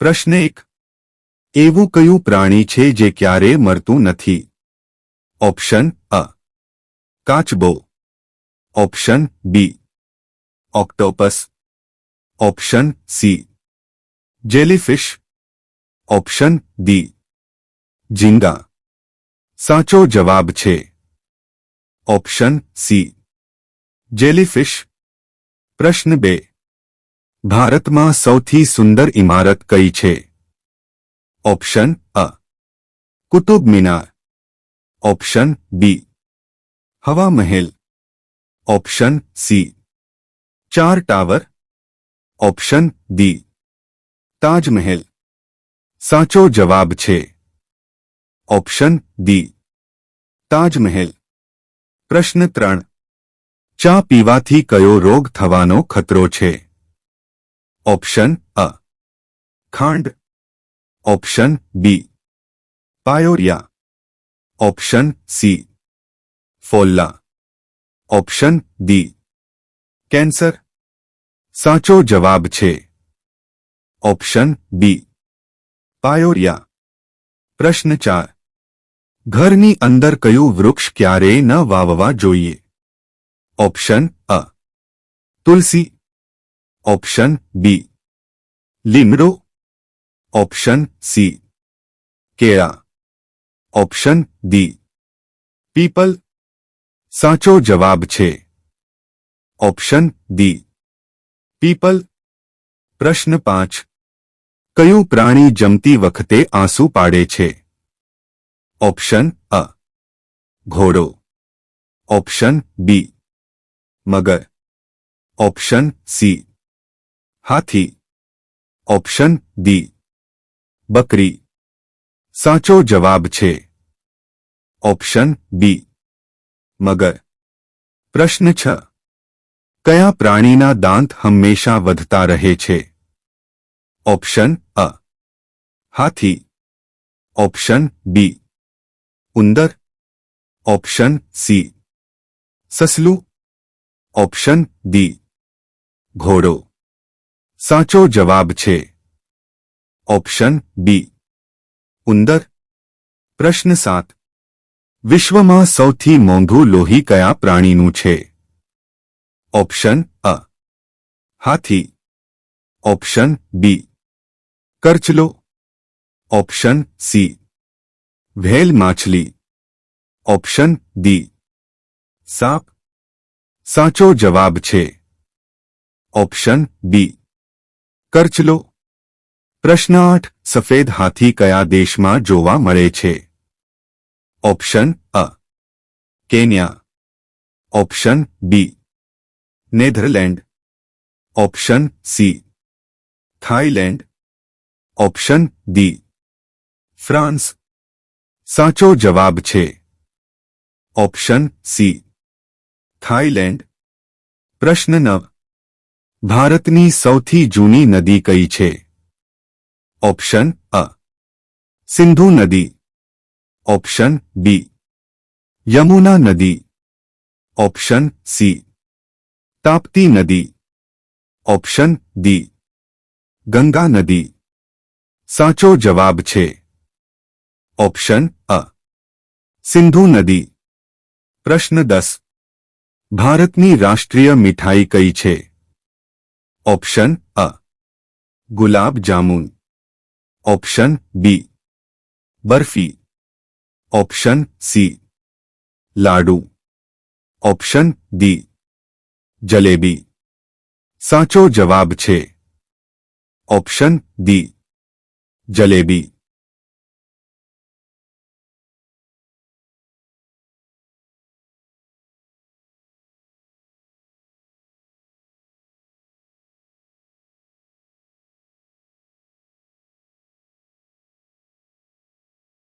પ્રશ્ન એક. એવું કયું પ્રાણી છે જે ક્યારે મરતું નથી? ઓપ્શન અ. કાચબો. Option B. Octopus. Option C. Jellyfish. Option D. ઝીંગા. સાચો જવાબ છે. Option C. જેલીફિશ. પ્રશ્ન બે. ભારતમાં સૌથી સુંદર ઇમારત કઈ છે? ઓપ્શન અ. Qutub Minar. Option B. Hawa Mahal option C. ચાર ટાવર. Option D. તાજમહેલ. સાચો જવાબ છે. Option D. તાજમહેલ. પ્રશ્ન ત્રણ. ચા પીવાથી કયો રોગ થવાનો ખતરો છે? ઓપ્શન અ ખાંડ option B pyorrhoea option C ફોલ્લા option D cancer સાચો જવાબ છે ઓપ્શન બી પાયોરિયા પ્રશ્ન ચાર ઘરની અંદર કયું વૃક્ષ ક્યારેય ન વાવવા જોઈએ ઓપ્શન અ તુલસી ઓપ્શન બી લીમડો ઓપ્શન સી કેળા ઓપ્શન ડી પીપલ સાચો જવાબ છે. ઓપ્શન ડી પીપલ પ્રશ્ન પાંચ. કયું પ્રાણી જમતી વખતે આંસુ પાડે છે? ઓપ્શન અ ઘોડો. ઓપ્શન બી મગર. ઓપ્શન સી હાથી ઓપ્શન ડી બકરી સાચો જવાબ છે ઓપ્શન બી મગર પ્રશ્ન છ કયા પ્રાણીના દાંત હંમેશા વધતા રહે છે ઓપ્શન અ હાથી ઓપ્શન બી ઉંદર ઓપ્શન સી સસલું ઓપ્શન ડી ઘોડો સાચો જવાબ છે. ઓપ્શન બી ઉંદર. પ્રશ્ન સાત. વિશ્વમાં સૌથી મોંઘું લોહી કયા પ્રાણીનું છે? ઓપ્શન અ હાથી. ઓપ્શન બી કરચલો. ઓપ્શન સી ભેલ માછલી. ઓપ્શન ડી સાપ. સાચો જવાબ છે. ઓપ્શન બી કરચલો પ્રશ્ન આઠ, સફેદ હાથી કયા દેશમાં જોવા મળે છે? ઓપ્શન અ. Kenya. Option B. Netherland. Option C. Thailand option D. France. સાચો જવાબ છે. Option C. થાઈલેન્ડ પ્રશ્ન નવ. ભારતની સૌથી જૂની નદી કઈ છે? ઓપ્શન અ. સિંધુ નદી. Option B. યમુના નદી. Option C. તાપ્તી નદી. Option D. ગંગા નદી. સાચો જવાબ છે. ઓપ્શન અ. સિંધુ નદી. પ્રશ્ન દસ. ભારતની રાષ્ટ્રીય મીઠાઈ કઈ છે? ઓપ્શન અ gulab jamun option B barfi option C laddu option D jalebi સાચો જવાબ છે ઓપ્શન ડી જલેબી